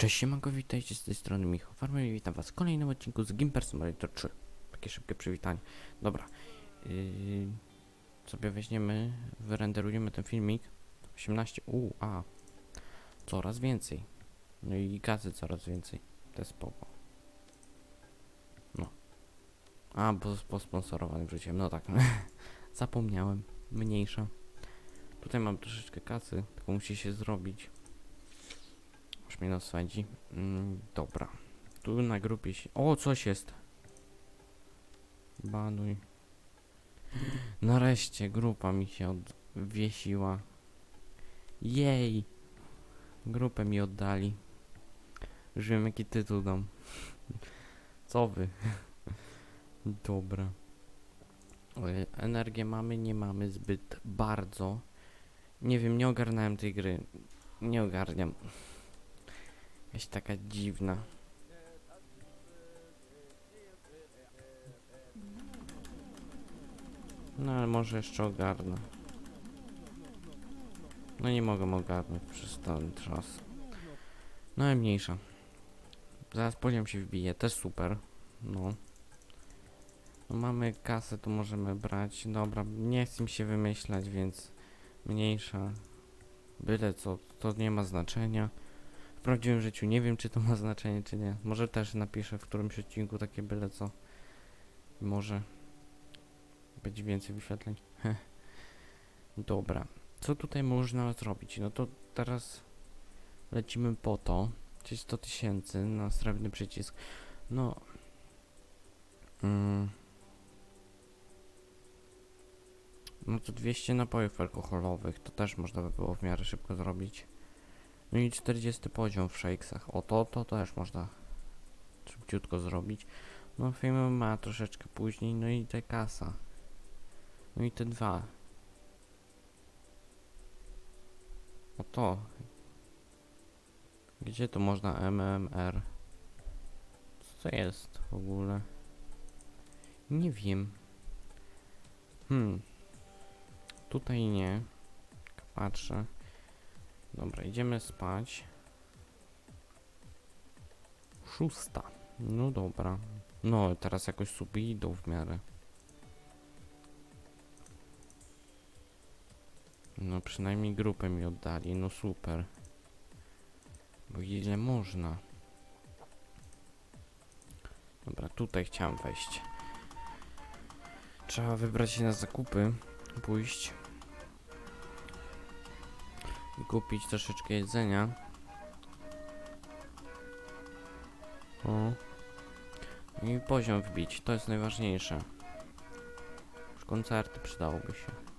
Cześć siemanko, witajcie z tej strony Michał Farmer i witam was w kolejnym odcinku z Gimper Simulator 3. Takie szybkie przywitanie. Dobra, yy, sobie weźmiemy, wyrenderujemy ten filmik. 18, u, a, coraz więcej. No i gazy coraz więcej. To jest spoko. No. A, bo po sponsorowanym wrzuciłem, no tak. Zapomniałem, mniejsza. Tutaj mam troszeczkę kasy, tylko musi się zrobić. Aż mnie naswadzi. Mm, dobra. Tu na grupie się... O, coś jest. Banuj. Nareszcie grupa mi się odwiesiła. Jej! Grupę mi oddali. Już wiem jaki tytuł dam. Co wy? Dobra. Energię mamy, nie mamy zbyt bardzo. Nie wiem, nie ogarnąłem tej gry. Nie ogarniam. Jakaś taka dziwna. No ale może jeszcze ogarnę. No nie mogę ogarnąć przez ten czas. No ale mniejsza. Zaraz poziom się wbije, też super. No. no. Mamy kasę, to możemy brać. Dobra, nie chcę mi się wymyślać, więc mniejsza. Byle co, to nie ma znaczenia. W prawdziwym życiu nie wiem, czy to ma znaczenie, czy nie. Może też napiszę w którymś odcinku takie byle co. Może być więcej wyświetleń. Dobra. Co tutaj można zrobić? No to teraz lecimy po to. Czyli 100 tysięcy na srebrny przycisk. No. Mm. No to 200 napojów alkoholowych. To też można by było w miarę szybko zrobić. No i 40 poziom w shakesach. O to, to też można szybciutko zrobić. No film ma troszeczkę później, no i te kasa. No i te dwa. O to. Gdzie to można MMR? Co to jest w ogóle? Nie wiem. Hmm. Tutaj nie. Patrzę. Dobra, idziemy spać. Szósta. No dobra. No, teraz jakoś sobie idą w miarę. No, przynajmniej grupę mi oddali. No super. Bo ile można? Dobra, tutaj chciałem wejść. Trzeba wybrać się na zakupy. Pójść kupić troszeczkę jedzenia. O. I poziom wbić, to jest najważniejsze. Już koncerty przydałoby się.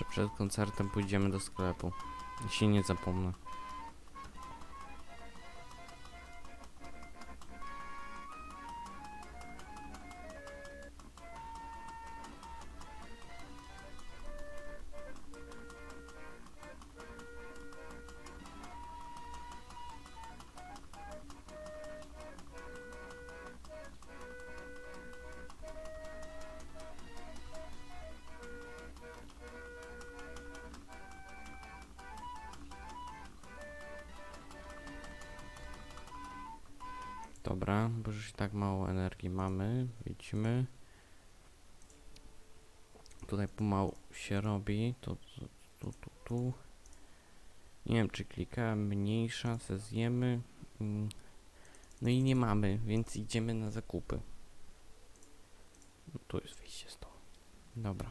Jeszcze przed koncertem pójdziemy do sklepu. Jeśli nie zapomnę. Dobra, bo już tak mało energii mamy. Widzimy. Tutaj pomału się robi. To tu, tu, tu, tu. Nie wiem, czy klikałem mniejsza, se zjemy. Mm. No i nie mamy, więc idziemy na zakupy. No, tu jest wyjście z toho. Dobra.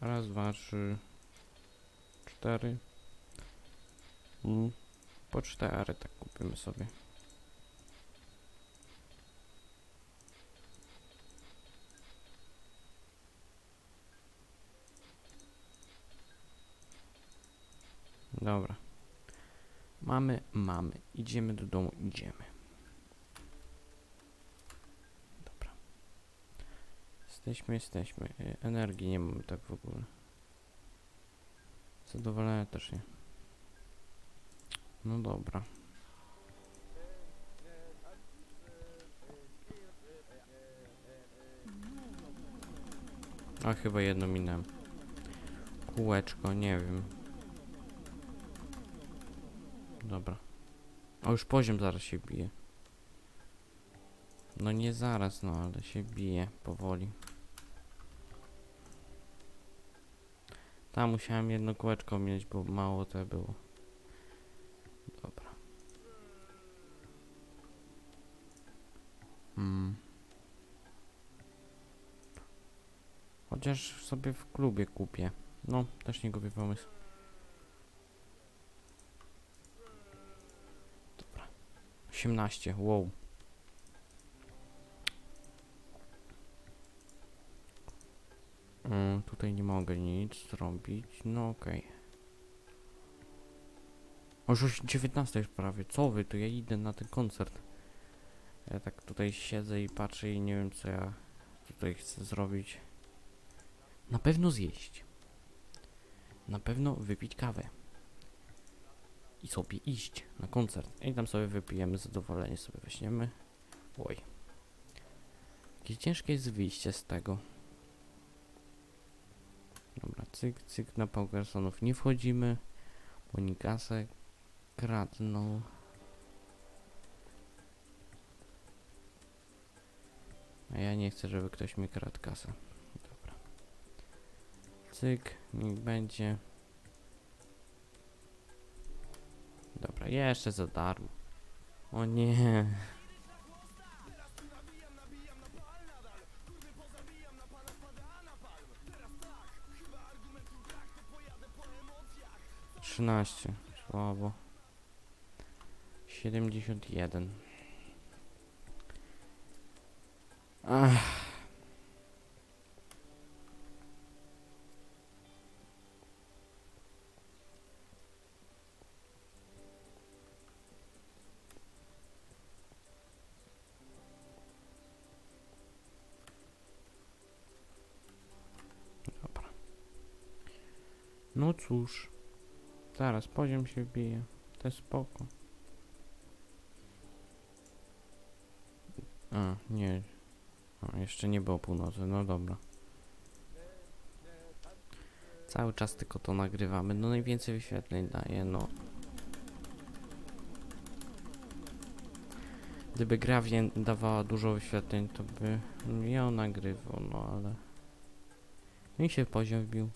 Raz, dwa, trzy, cztery. Mm. Pocztę Ary tak kupimy sobie. Dobra. Mamy, mamy. Idziemy do domu, idziemy. Dobra. Jesteśmy, jesteśmy. E, energii nie mamy tak w ogóle. Zadowolenia też nie. No dobra. A chyba jedno minąłem. Kółeczko, nie wiem. Dobra. O, już poziom zaraz się bije. No nie zaraz, no ale się bije powoli. Tam musiałem jedno kółeczko mieć, bo mało to było. Chociaż sobie w klubie kupię. No, też nie gubię pomysł. Dobra. 18, wow. Mm, tutaj nie mogę nic zrobić. No okej. O, już 19 już prawie. Co wy? To ja idę na ten koncert. Ja tak tutaj siedzę i patrzę i nie wiem co ja tutaj chcę zrobić. Na pewno zjeść. Na pewno wypić kawę. I sobie iść na koncert. I tam sobie wypijemy zadowolenie, sobie weźmiemy. Oj. Jakie ciężkie jest wyjście z tego. Dobra, cyk, cyk, na Paugersonów nie wchodzimy. Oni kasę kradną. A ja nie chcę, żeby ktoś mi kradł kasę. Cyk, niech będzie. Dobra, jeszcze za darmo. O nie. Trzynaście, słabo. Siedemdziesiąt jeden. Cóż. Zaraz poziom się wbije. To jest spoko. A, nie. A, jeszcze nie było północy, no dobra. Cały czas tylko to nagrywamy. No najwięcej wyświetleń daje, no. Gdyby gra dawała dużo wyświetleń, to by ją nagrywał, no ale... No i się poziom wbił.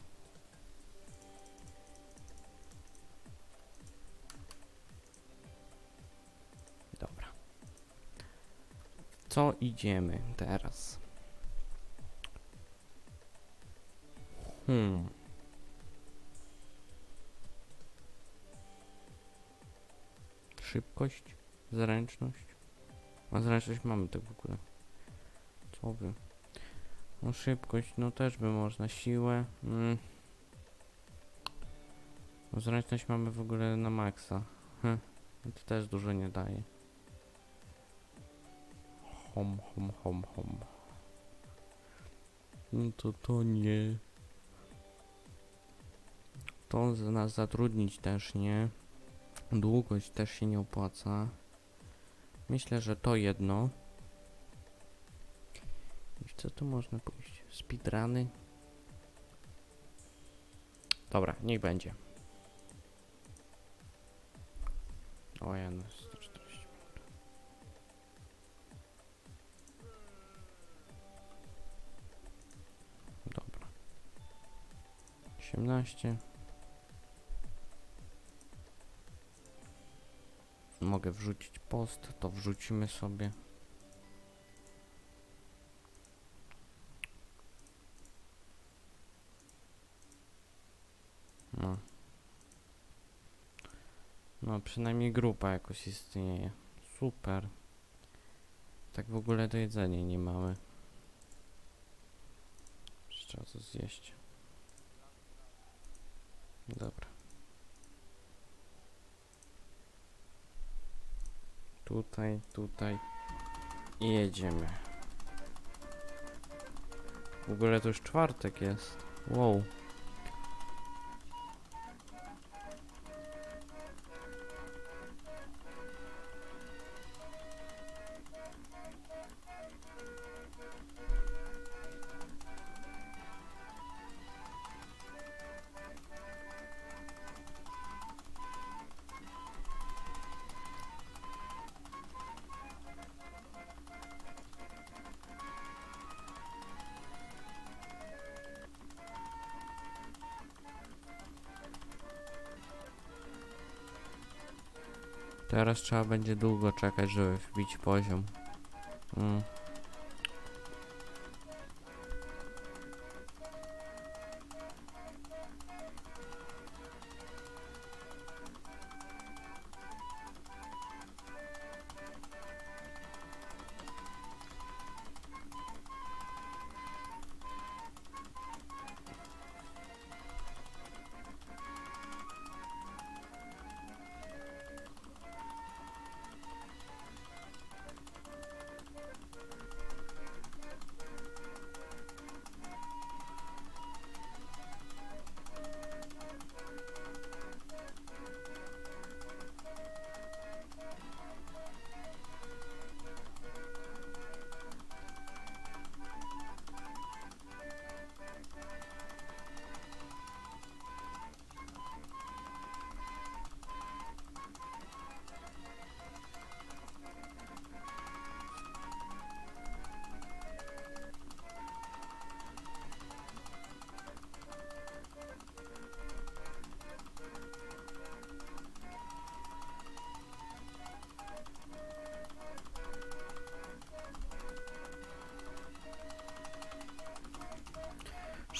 Idziemy teraz? Hmm. Szybkość, zręczność. A zręczność mamy tak w ogóle. Co wy? No szybkość, no też by można. Siłę. Mm. No zręczność mamy w ogóle na maksa. Hm. To też dużo nie daje. Hom, hom, hom, hom. No to to nie. To z nas zatrudnić też nie. Długość też się nie opłaca. Myślę, że to jedno. I co tu można pójść? Speedruny? Dobra, niech będzie. O ja 18. Mogę wrzucić post, to wrzucimy sobie. No. No, przynajmniej grupa jakoś istnieje. Super. Tak w ogóle to jedzenie nie mamy. Jeszcze Trzeba zjeść. Dobra. Tutaj, tutaj. I jedziemy. W ogóle to już czwartek jest. Wow. Teraz trzeba będzie długo czekać, żeby wbić poziom. Mm.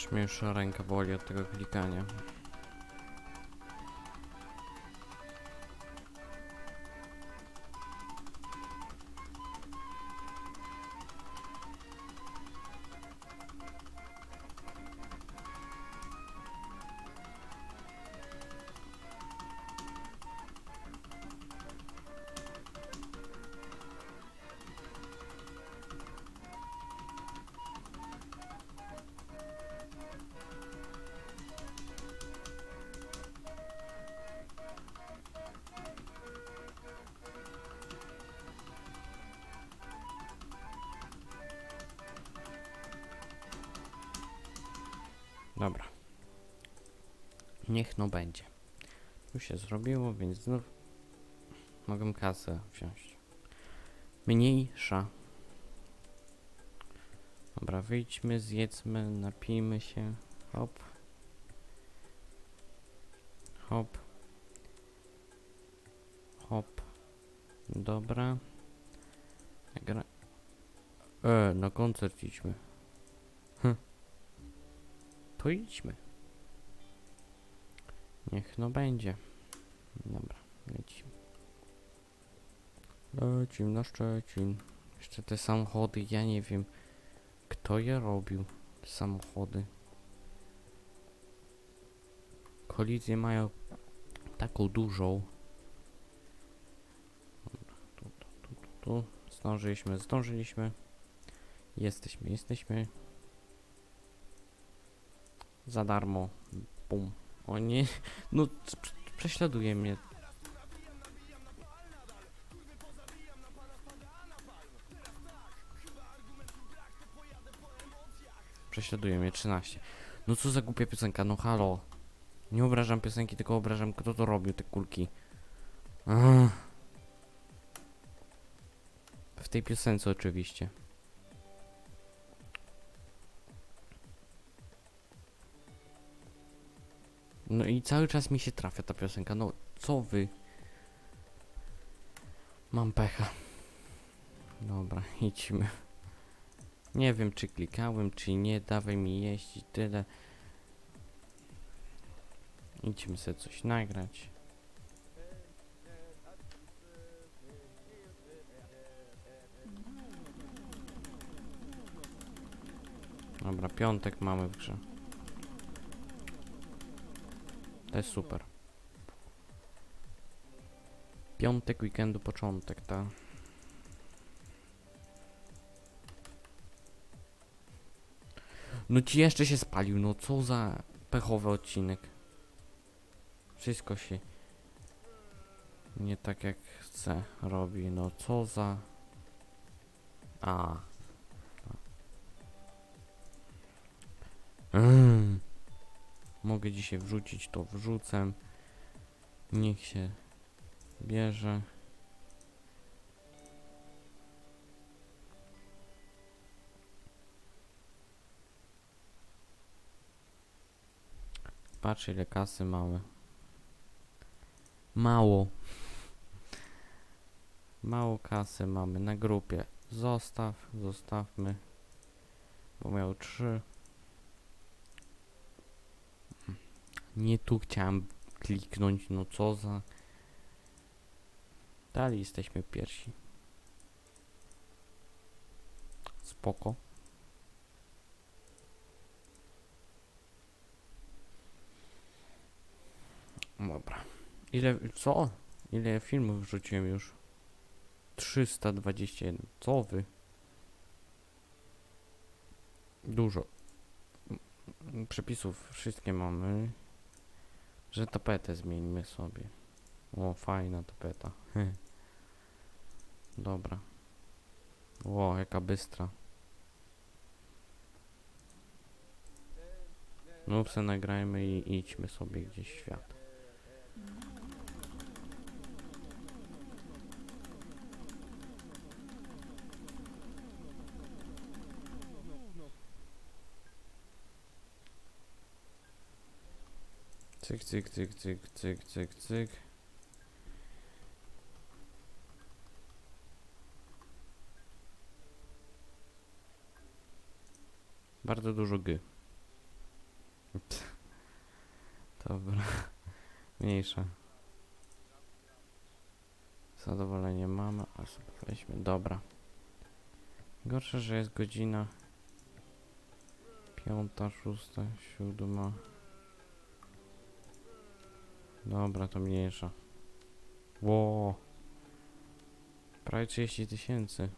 Już mnie już ręka boli od tego klikania. Niech no będzie. Już się zrobiło, więc znów mogę kasę wziąć. Mniejsza. Dobra, wyjdźmy, zjedzmy, napijmy się. Hop. Hop. Hop. Dobra. Gra... E, na koncert idźmy. Hm. To idźmy. Niech no będzie. Dobra, lecimy. Lecimy na Szczecin. Jeszcze te samochody, ja nie wiem. Kto je robił? Samochody. Kolizję mają taką dużą. Dobra, tu, tu, tu, tu, tu. Zdążyliśmy, zdążyliśmy. Jesteśmy, jesteśmy. Za darmo. Bum. O nie. No, prześladuje mnie. Prześladuje mnie 13. No co za głupia piosenka, no halo. Nie obrażam piosenki, tylko obrażam kto to robił, te kulki. Ach. W tej piosence oczywiście. No i cały czas mi się trafia ta piosenka. No co wy? Mam pecha. Dobra, idźmy. Nie wiem czy klikałem, czy nie. Dawaj mi jeść i tyle. Idźmy sobie coś nagrać. Dobra, piątek mamy w grze. To jest super. Piątek weekendu, początek, ta. No ci jeszcze się spalił, no co za pechowy odcinek. Wszystko się nie tak jak chce robi, no co za... A. Mm. Mogę dzisiaj wrzucić, to wrzucę. Niech się bierze. Patrz ile kasy mamy. Mało. Mało kasy mamy na grupie. Zostaw, zostawmy. Bo miał trzy. Nie tu chciałem kliknąć, no co za... Dalej jesteśmy pierwsi. Spoko. Dobra. Ile, co? Ile filmów wrzuciłem już? 321. Co wy? Dużo. Przepisów wszystkie mamy. Że tapetę zmieńmy sobie. O, fajna tapeta. Dobra. Ło, jaka bystra. No nagrajmy i idźmy sobie gdzieś w świat. Cyk, cyk, cyk, cyk, cyk, cyk, cyk. Bardzo dużo G. Dobra. Mniejsza. Zadowolenie mamy, a sobie weźmy. Dobra. Gorsze, że jest godzina piąta, szósta, siódma. Dobra, to mniejsza. Ło. Prawie 30 tysięcy.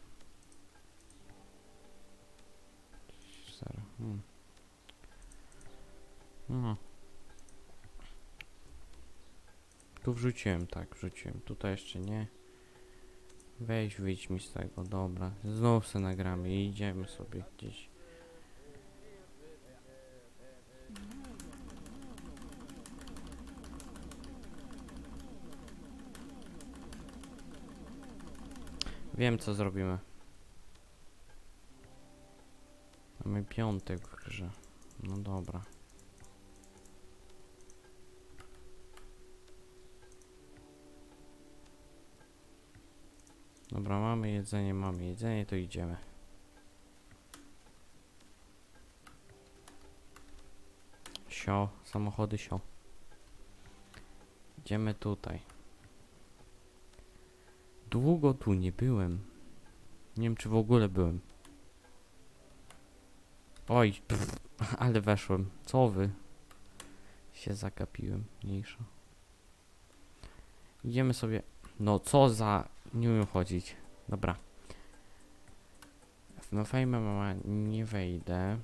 Hmm. No. Tu wrzuciłem, tak, wrzuciłem. Tutaj jeszcze nie. Weź, wyjdź mi z tego, dobra. Znów se nagramy i idziemy sobie gdzieś. Wiem co zrobimy. Mamy piątek w grze. No dobra. Dobra, mamy jedzenie, mamy jedzenie, to idziemy. Sio, samochody sio. Idziemy tutaj. Długo tu nie byłem. Nie wiem, czy w ogóle byłem. Oj, pff, ale weszłem. Co wy? Się zagapiłem, mniejsza. Idziemy sobie. No co za. Nie umiem chodzić. Dobra. No fejmę mama nie wejdę.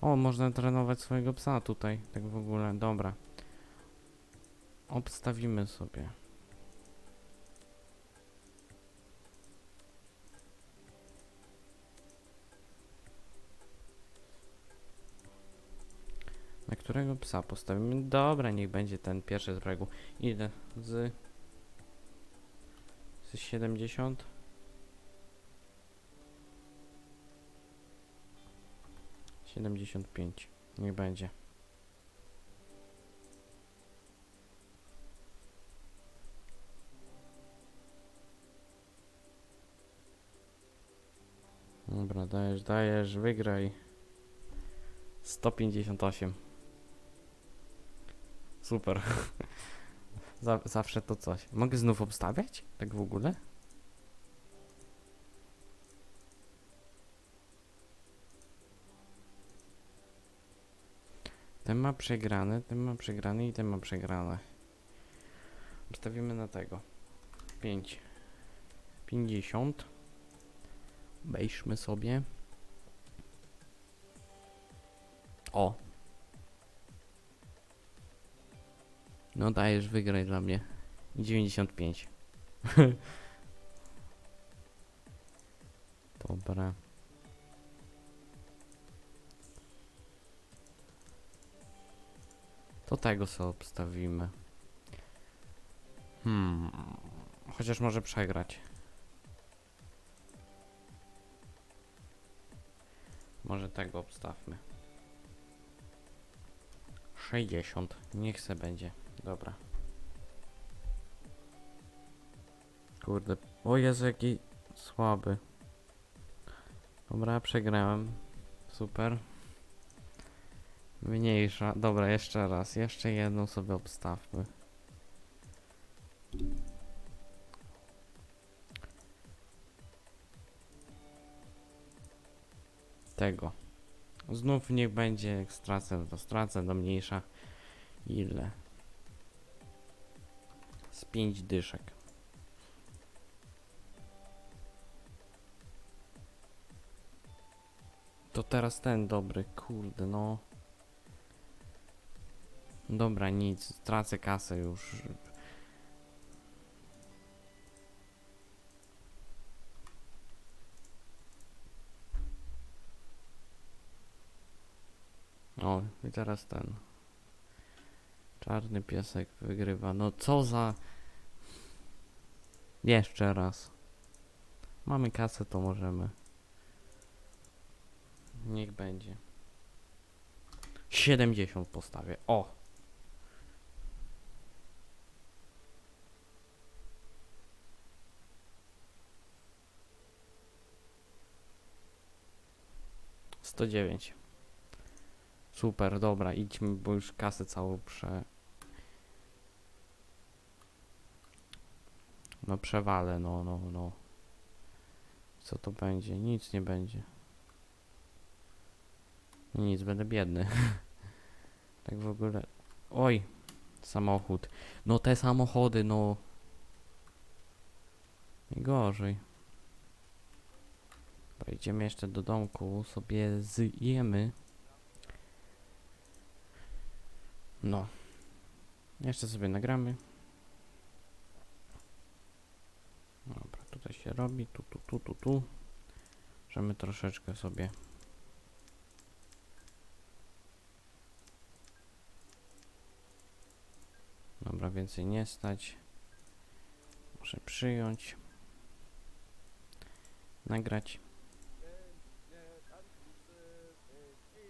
O, można trenować swojego psa tutaj. Tak w ogóle. Dobra. Obstawimy sobie. Na którego psa postawimy? Dobra, niech będzie ten pierwszy z brzegu. Idę z... Z 70. Siedemdziesiąt pięć. Niech będzie. Dajesz, dajesz, wygraj. 158. Super. Za, zawsze to coś. Mogę znów obstawiać? Tak w ogóle? Ten ma przegrane, ten ma przegrane i ten ma przegrane. Ustawimy na tego. 5. 50. Weźmy sobie. O. No dajesz, wygraj dla mnie. 95. Dobra. To tego sobie obstawimy. Hmm. Chociaż może przegrać. Może tego obstawmy. 60. Niech se będzie. Dobra. Kurde. O Jezu, jaki słaby. Dobra, przegrałem. Super. Mniejsza. Dobra, jeszcze raz. Jeszcze jedną sobie obstawmy. Tego. Znów niech będzie, jak stracę, to stracę, do mniejsza. Ile? Z pięć dyszek. To teraz ten dobry, kurde, no. Dobra, nic, tracę kasę już. O, i teraz ten. Czarny piesek wygrywa. No co za... Jeszcze raz. Mamy kasę, to możemy. Niech będzie. 70 postawię. O! Sto dziewięć. Super, dobra, idźmy, bo już kasę całą prze... No przewalę, no, no, no. Co to będzie? Nic nie będzie. Nic, będę biedny. tak w ogóle. Oj, samochód. No te samochody, no. Gorzej. Pojedziemy jeszcze do domku, sobie zjemy. No. Jeszcze sobie nagramy. Dobra, tutaj się robi, tu, tu, tu, tu, tu. Możemy troszeczkę sobie Dobra, więcej nie stać. Muszę przyjąć. Nagrać.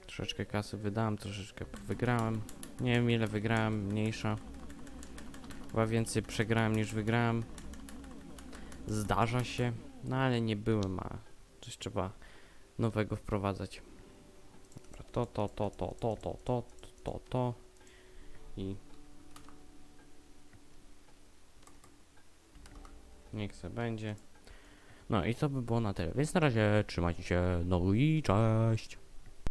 Troszeczkę kasy wydałem, troszeczkę wygrałem. Nie wiem ile wygrałem, mniejsza. Chyba więcej przegrałem niż wygrałem. Zdarza się, no ale nie byłem, a coś trzeba nowego wprowadzać. Dobra, to, to, to, to, to, to, to, to, to i Niech se będzie. No i to by było na tyle. Więc na razie trzymajcie się. No i cześć.